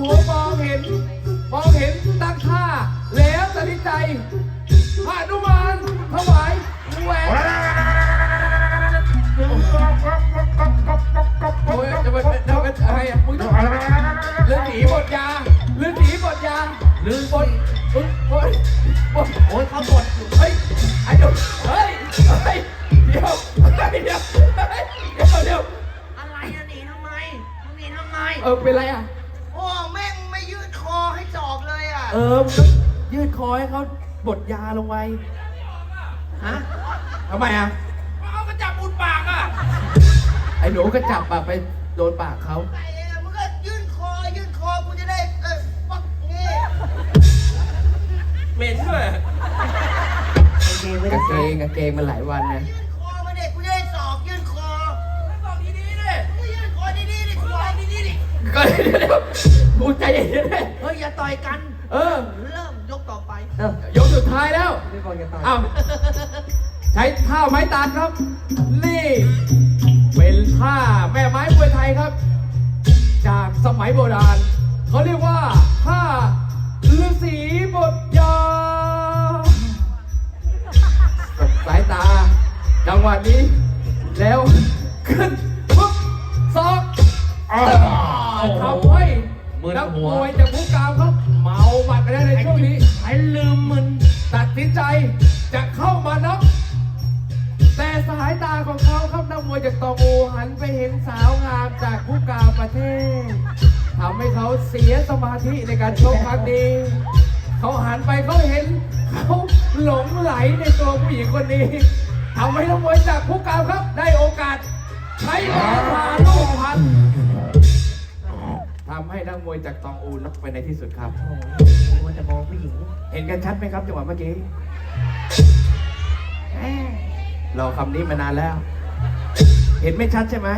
โหมองเห็น มองเห็นตั้งท่า แล้วตัดสินใจหนุมานถวายแหวนโอ้ยจะไปจะไปอะไรอะมึงต้องเลือดหนีบทยาเลือดหนีบทยาลืมบทบทบทบทโอ้ยเขาบดเฮ้ยไอ้เดี๋ยวเฮ้ยเฮ้ยเดี๋ยวเฮ้ยเดี๋ยวเฮ้ยเดี๋ยวเดี๋ยวอะไรอะหนีทำไมมึงหนีทำไมเออเป็นไรอะ เลยอะเออมึงต้องยืดคอให้เขาบดยาลงไปฮะทำไมอะ เอากระจับอุดปากอะไอ้หนูก็จับปากไปโดนปากเขาไอ้มึงก็ยื่นคอ ยื่นคอ กูจะได้เออปักนี่เหม็นด้วยกางเกงกางเกงมันหลายวันนะ ยื่นคอมาเด็กกูจะได้สอกยื่นคอสอกดีๆดิมึงยื่นคอดีๆดิคอดีๆดิก็เดี๋ยวเดี๋ยวกูใจเย็นๆ เลยเฮ้ยอย่าต่อยกัน เออ เริ่มยกต่อไปยกสุดท้ายแล้ว ไม่บอกอย่าตายอ้าวใช้ท่าไม้ตาลครับ นี่ เป็นท่าแม่ไม้มวยไทยครับ จากสมัยโบราณ เขาเรียกว่าท่าฤาษีบทยาสบสายตาจังหวะนี้ แล้วขึ้น นักมวยจากผู้กามครับเมาหมัดไปแล้วในช่วงนี้ไอ้ลืมมึนตัดสินใจจะเข้ามาน็อกแต่สายตาของเขาครับนักมวยจากตองอูหันไปเห็นสาวงามจากผู้กาวประเทศทำให้เขาเสียสมาธิในการชกครั้งนี้เขาหันไปเขาเห็นเขาหลงไหลในตัวผู้หญิงคนนี้ทำให้นักมวยจากผู้กาวครับ ได้โอกาสใช้บาทาลูกพัน ทำให้นักมวยจากตองอูน็อกไปในที่สุดครับมันจะมองผู้หญิงเห็นกันชัดไหมครับจังหวะเมื่อกี้รอคำนี้มานานแล้ว เห็นไม่ชัดใช่ไหม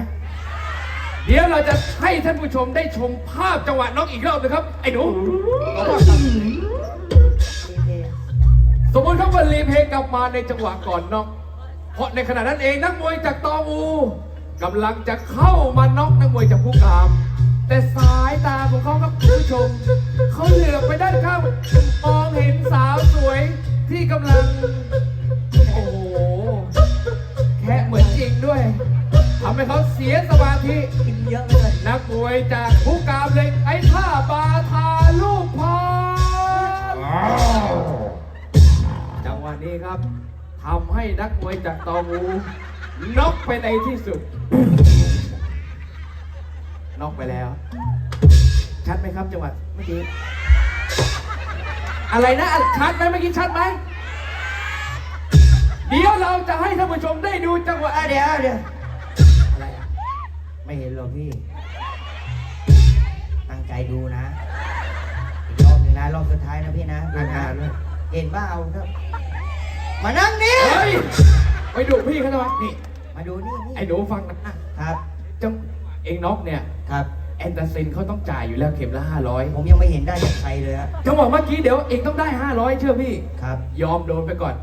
เดี๋ยวเราจะให้ท่านผู้ชมได้ชมภาพจังหวะน็อกอีกรอบนะครับ ไอ้หนูสมมติครับว่ารีเพลย์กลับมาในจังหวะก่อนน็อก เพราะในขณะนั้นเองนักมวยจากตองอูกำลังจะเข้ามาน็อกนักมวยจากผู้กาม แต่สายตาของเขาครับคุณผู้ชมเขาเหลือบไปด้านข้างมองเห็นสาวสวยที่กำลัง โอ้โหแค่เหมือนจริงด้วยทำให้เขาเสียสมาธิกินเยอะเลยนักมวยจากผู้กามเลยไอ้ท่าบาทาลูกพรจังหวะนี้ครับทำให้นักมวยจากตอมูน็อกไปในที่สุด น็อกไปแล้ว ชัดไหมครับจังหวะเมื่อกี้ อะไรนะอะชัดไหมเมื่อกี้ชัดไหม เดี๋ยวเราจะให้ท่านผู้ชมได้ดูจังหวะอะเดี๋ยวเดี๋ยวอะไรอะ ไม่เห็นหรอกพี่ ตั้งใจดูนะ อีกรอบหนึงนะรอบสุดท้ายนะพี่นะดูนานๆด้วย เห็นบ้าเอาเถอะมานั่งนี่เฮ้ยไปดูพี่เขาทำไมนี่ มาดูนี่ไอ้หนูฟังนะครับ จัง เองน็อกเนี่ยครับ แอนตาซินเขาต้องจ่ายอยู่แล้วเข็มละห้าร้อยผมยังไม่เห็นได้จากใครเลยอะจังหวะเมื่อกี้เดี๋ยวเองต้องได้ห้าร้อยเชื่อพี่ ครับ ยอมโดนไปก่อน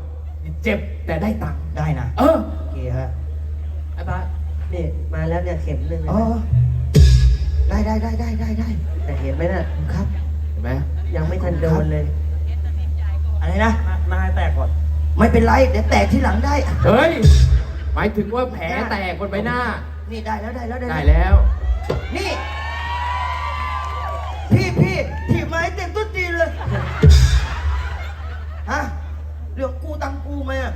เจ็บแต่ได้ตังค์ได้นะเออโอเคฮะไอ้บ้าสนี่มาแล้วเนี่ยเข็มหนึ่งอ๋อได้ได้ได้ได้ได้ได้แต่เห็นไหมน่ะครับ เห็นไหมยังไม่ทันโดนเลย อะไรนะหน้าให้แตกก่อนไม่เป็นไรเดี๋ยวแตกที่หลังได้ เฮ้ยหมายถึงว่าแผลแตกบนใบหน้า นี่ได้แล้วได้แล้วได้แล้ว นี่ พี่พี่ถีบไม้เต็มตุ้ตีเลย ฮะ เรื่องกูตังกูไหมอะ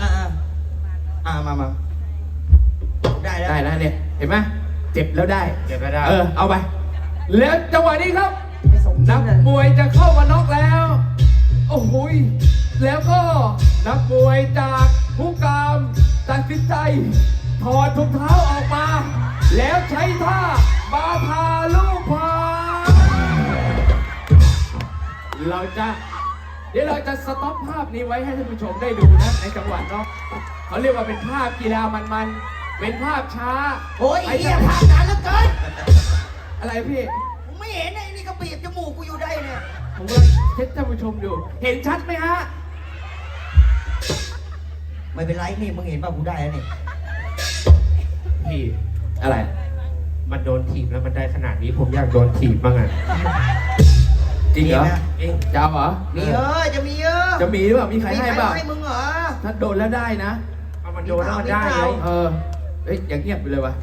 อ่าอ่าอ่ามามาได้แล้ว ได้แล้วเนี่ย เห็นไหมเจ็บแล้วได้ เจ็บแล้วได้ เออ เอาไป แล้วจังหวะนี้ครับไม่สมจรินังกเลยมวยจะเข้ามาน็อกแล้ว โอ้โหยแล้วก็นักมวยจากผู้กามตัดสินใจถ อดถุงเท้าออกมา แล้วใช้ท่าบาทาลูกพาเราจะเดี๋ยวเราจะสต็อปภาพนี้ไว้ให้ท่านผู้ชมได้ดูนะในจังหวะน็อกเขาเรียกว่าเป็นภาพกีฬามันๆ เป็นภาพช้าโอ้ยไปไอ้เหี้ยภาพนานเหลือเกินอะไรพี่ผมไม่เห็นไอ้นี่ก็บีบจมูกกูอยู่ได้เนี่ยผมกำลังเช็ดท่านผู้ชมอยู่ เห็นชัดไหมฮะ ไม่เป็นไรนี่มึงเห็นป่ะกูได้แล้วนี่ พี่ อะไร มันโดนถีบแล้วมันได้ขนาดนี้ผมอยากโดนถีบบ้างอะจริงเหรอมีไหมเองจะเอาเหรอมีเออจะมีเออจะมีหรือเปล่ามีใครให้เปล่าให้มึงเหรอ ถ้าโดนแล้วได้นะ เอามันโดนแล้วมันได้ไงเออเฮ้ยอย่างเงียบไปเลยวะ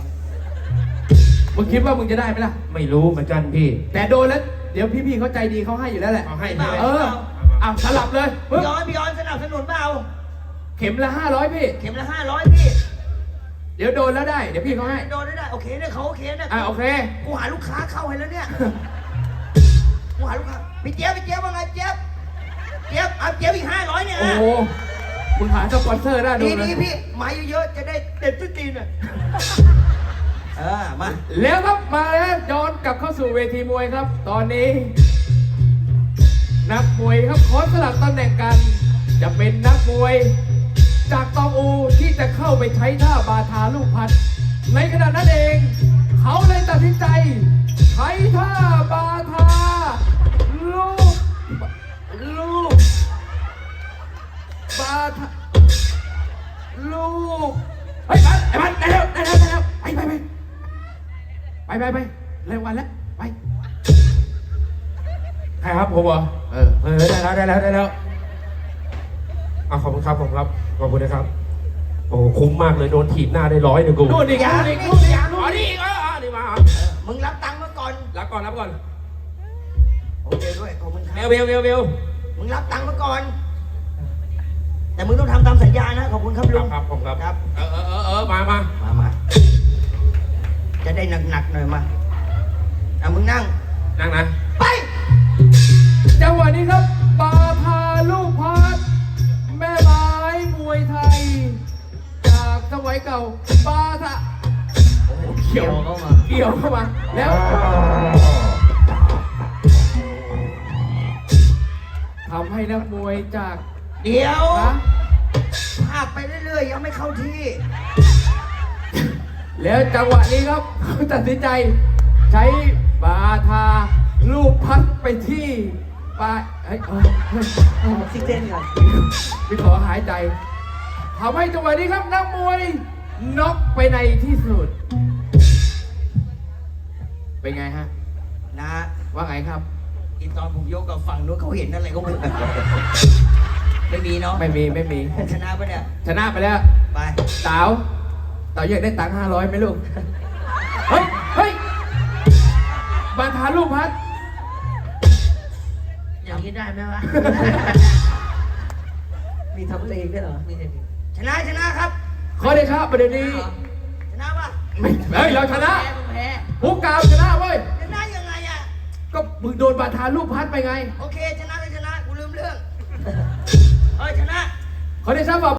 มึงคิดว่ามึงจะได้ไหมล่ะ ไม่รู้เหมือนกันพี่ แต่โดนแล้ว เดี๋ยวพี่ๆเขาใจดีเขาให้อยู่แล้วแหละเอาให้ใช่ไหมเอออะสลับเลยปึ๊บพี่ออนพี่ออนสนับสนุนเปล่าเข็มละห้าร้อยพี่ เข็มละห้าร้อยพี่เดี๋ยวโดนแล้วได้ เดี๋ยวพี่เขาให้ โดนได้ได้โอเคเนี่ยเขาโอเคเนี่ยอะโอเค กูหาลูกค้าเข้าให้แล้วเนี่ย กูหาลูกค้าพี่เจี๊ยบพี่เจี๊ยบว่าไงเจี๊ยบเจี๊ยบเอาเจี๊ยบอีกห้าร้อยเนี่ยโอ้โหมึงหาสปอนเซอร์ได้ดูดีเลดียพี่มาเยอะๆจะได้เด็ดตุ้ตีนอะเออมาแล้วครับมาแล้วย้อนกลับเข้าสู่เวทีมวยครับ ตอนนี้ นักมวยครับขอสลับตำแหน่งกัน จะเป็นนักมวย จากตองอูที่จะเข้าไปใช้ท่าบาทาลูกพัด ในขณะนั้นเอง เขาเลยตัดสินใจ ใช้ท่าบาทาลูกลูกบาทาลูกเฮ้ยพัดไอ้พัดได้แล้วได้แล้วได้แล้วไปไปไปไปไปไปเร็ววันแล้วไปใครครับผมเหรอเออเออได้แล้วได้แล้วได้แล้ว อาขอบคุณครับผมครับขอบคุณนะครับโอ้โหคุ้มมากเลยโดนถีบหน้าได้ร้อยหนึ่งกูนู่นอีกนู่นอีกนู่นอีกนู่อ๋อนอีนี่กอีกอ๋ออ๋อนี่มามึงรับตังค์มาก่อนรับก่อนรับก่อนโอเคด้วยขอบคุณคเบรับลเบลเบลเบลมึงรับตังค์มาก่อน แต่มึงต้องทำตามสัญญานะขอบคุณครับคลุรับง ครับผมครับครับ เออเออเออเออมามามามาจะได้หนักๆหน่อยมาเอามึงนั่ง นั่งนะ ไป จังหวะนี้ครับปาพาลูกพัด จากสมัยเก่าปาทะโอ้โหเกี่ยวเข้ามาเกี่ยวเข้ามา แล้วทำให้นักมวยจากเดี๋ยวนะภาพไปเรื่อยๆ ยังไม่เข้าที่ แล้วจังหวะนี้ครับเขาตัดสินใจ ใช้ปาทาลูกพัดไปที่ปลายเฮ้ยเออเฮ้ยเออออกซิเจนก่อนพี่ขอหายใจ ทำให้จังหวะนี้ครับนักมวยน็อกไปในที่สุด เป็นไงฮะนะว่าไงครับ อีตอนผมยกกับฝั่งนู้นเขาเห็นอะไรก็ไม่รู้ไม่มีเนาะไม่มีไม่มี ชนะปะเนี่ย ชนะไปแล้ว ไปสาวสาวอยากได้ตังค์ห้าร้อยไหมลูก เฮ้ยเฮ้ยบาทาลูกพัด อย่างนี้ได้ไหมวะ มีทำตัวเองด้วยเหรอ มีแต่ ชนะชนะครับ ขอเดชะประเด็นนี้ชนะปะไม่เฮ้ยเราชนะแพ้ผู้กามชนะเว้ย ชนะยังไงอะ ก็มึงโดนบาทาลูกพัดไปไง โอเคชนะก็ชนะ กูลืมเรื่อง เออชนะ ขอเดชะฝาก